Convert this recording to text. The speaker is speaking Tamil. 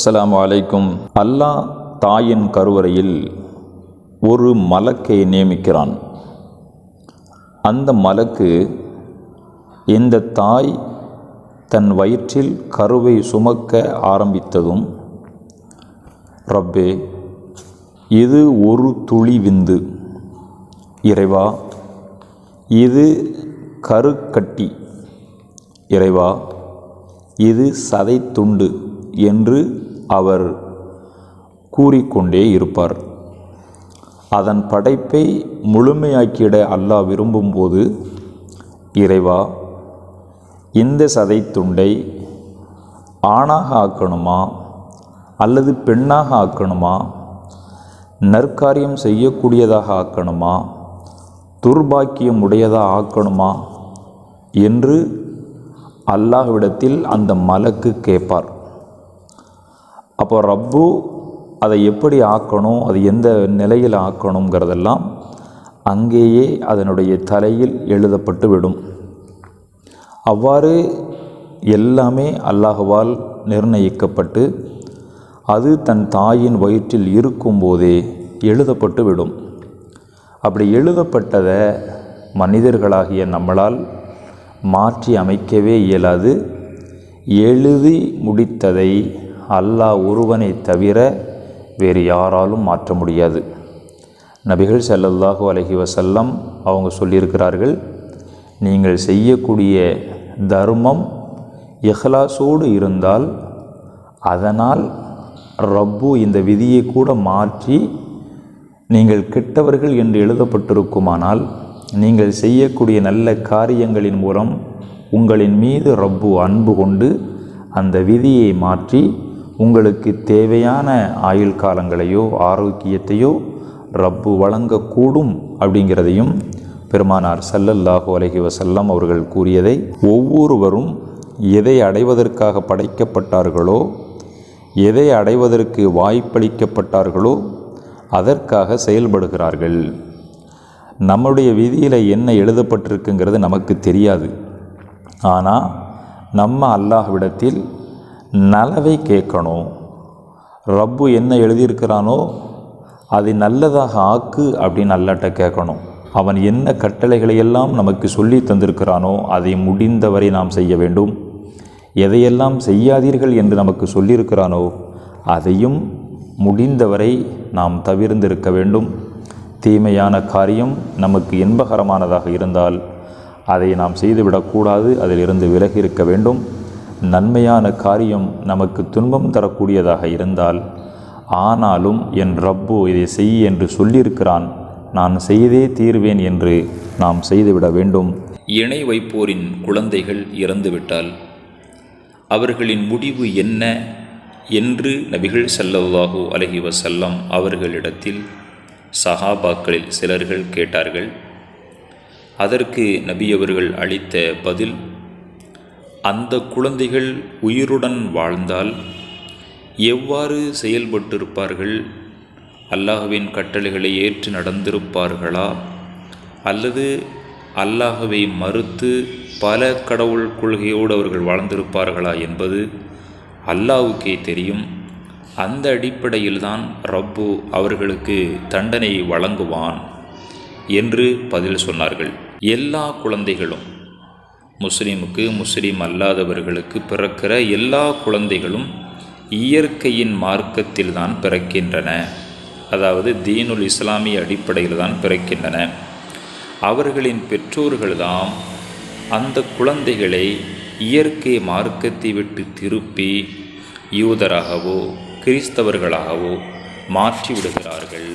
அஸ்ஸலாமு அலைக்கும். அல்லாஹ் தாயின் கருவறையில் ஒரு மலக்கை நியமிக்கிறான். அந்த மலக்கு இந்த தாய் தன் வயிற்றில் கருவை சுமக்க ஆரம்பித்ததும் ரப்பே இது ஒரு துளி விந்து. இறைவா இது கருக்கட்டி. இறைவா இது சதைத்துண்டு என்று அவர் கூறிக்கொண்டே இருப்பார். அதன் படைப்பை முழுமையாக்கிட அல்லாஹ் விரும்பும்போது இறைவா இந்த சதைத்துண்டை ஆணாக ஆக்கணுமா அல்லது பெண்ணாக ஆக்கணுமா? நற்காரியம் செய்யக்கூடியதாக ஆக்கணுமா? துர்பாக்கியம் உடையதாக ஆக்கணுமா? என்று அல்லாஹ்விடத்தில் அந்த மலக்கு கேட்பார். அப்போ ரப்பு அதை எப்படி ஆக்கணும் அது எந்த நிலையில் ஆக்கணுங்கிறதெல்லாம் அங்கேயே அதனுடைய தலையில் எழுதப்பட்டு விடும். அவ்வாறு எல்லாமே அல்லாஹுவால் நிர்ணயிக்கப்பட்டு அது தன் தாயின் வயிற்றில் இருக்கும்போதே எழுதப்பட்டு விடும். அப்படி எழுதப்பட்டதை மனிதர்களாகிய நம்மளால் மாற்றி அமைக்கவே இயலாது. எழுதி முடித்ததை அல்லாஹ் ஒருவனை தவிர வேறு யாராலும் மாற்ற முடியாது. நபிகள் செல்லல்லாஹு அலஹி வசல்லம் அவங்க சொல்லியிருக்கிறார்கள் நீங்கள் செய்யக்கூடிய தர்மம் இஹ்லாசோடு இருந்தால் அதனால் ரப்பு இந்த விதியை கூட மாற்றி நீங்கள் கெட்டவர்கள் என்று எழுதப்பட்டிருக்குமானால் நீங்கள் செய்யக்கூடிய நல்ல காரியங்களின் மூலம் உங்களின் மீது ரப்பு அன்பு கொண்டு அந்த விதியை மாற்றி உங்களுக்கு தேவையான ஆயுள் காலங்களையோ ஆரோக்கியத்தையோ ரப்பு வழங்கக்கூடும் அப்படிங்கிறதையும் பெருமானார் சல்லல்லாஹு அலஹி வசல்லம் அவர்கள் கூறியதை ஒவ்வொருவரும் எதை அடைவதற்காக படைக்கப்பட்டார்களோ எதை அடைவதற்கு வாய்ப்பளிக்கப்பட்டார்களோ அதற்காக செயல்படுகிறார்கள். நம்முடைய விதியில் என்ன எழுதப்பட்டிருக்குங்கிறது நமக்கு தெரியாது. ஆனால் நம்ம அல்லாஹ்விடத்தில் நலவை கேட்கணும் ரப்பு என்ன எழுதியிருக்கிறானோ அதை நல்லதாக ஆக்கு அப்படின்னு அல்லாட்ட கேட்கணும். அவன் என்ன கட்டளைகளை எல்லாம் நமக்கு சொல்லி தந்திருக்கிறானோ அதை முடிந்தவரை நாம் செய்ய வேண்டும். எதையெல்லாம் செய்யாதீர்கள் என்று நமக்கு சொல்லியிருக்கிறானோ அதையும் முடிந்தவரை நாம் தவிர்ந்திருக்க வேண்டும். தீமையான காரியம் நமக்கு இன்பகரமானதாக இருந்தால் அதை நாம் செய்துவிடக்கூடாது அதிலிருந்து விலகி இருக்க வேண்டும். நன்மையான காரியம் நமக்கு துன்பம் தரக்கூடியதாக இருந்தால் ஆனாலும் என் ரப்பு இதை செய் என்று சொல்லியிருக்கிறான். நான் செய்தே தீர்வேன் என்று நாம் செய்துவிட வேண்டும். இணை வைப்போரின் குழந்தைகள் இறந்துவிட்டால் அவர்களின் முடிவு என்ன என்று நபிகள் செல்லவாகோ அலஹி வசல்லம் அவர்களிடத்தில் சஹாபாக்களில் சிலர்கள் கேட்டார்கள். அதற்கு நபியவர்கள் அளித்த பதில் அந்த குழந்தைகள் உயிருடன் வாழ்ந்தால் எவ்வாறு செயல்பட்டிருப்பார்கள்? அல்லாஹுவின் கட்டளைகளை ஏற்று நடந்திருப்பார்களா? அல்லது அல்லாஹுவை மறுத்து பல கடவுள் கொள்கையோடு அவர்கள் வாழ்ந்திருப்பார்களா என்பது அல்லாவுக்கே தெரியும். அந்த அடிப்படையில்தான் ரப்பு அவர்களுக்கு தண்டனை வழங்குவான் என்று பதில் சொன்னார்கள். எல்லா குழந்தைகளும் முஸ்லீமுக்கு முஸ்லீம் அல்லாதவர்களுக்கு பிறக்கிற எல்லா குழந்தைகளும் இயற்கையின் மார்க்கத்தில் தான் பிறக்கின்றன. அதாவது தீனுல் இஸ்லாமிய அடிப்படையில் தான் பிறக்கின்றன. அவர்களின் பெற்றோர்கள்தாம் அந்த குழந்தைகளை இயற்கை மார்க்கத்தை விட்டு திருப்பி யூதராகவோ கிறிஸ்தவர்களாகவோ மாற்றி விடுகிறார்கள்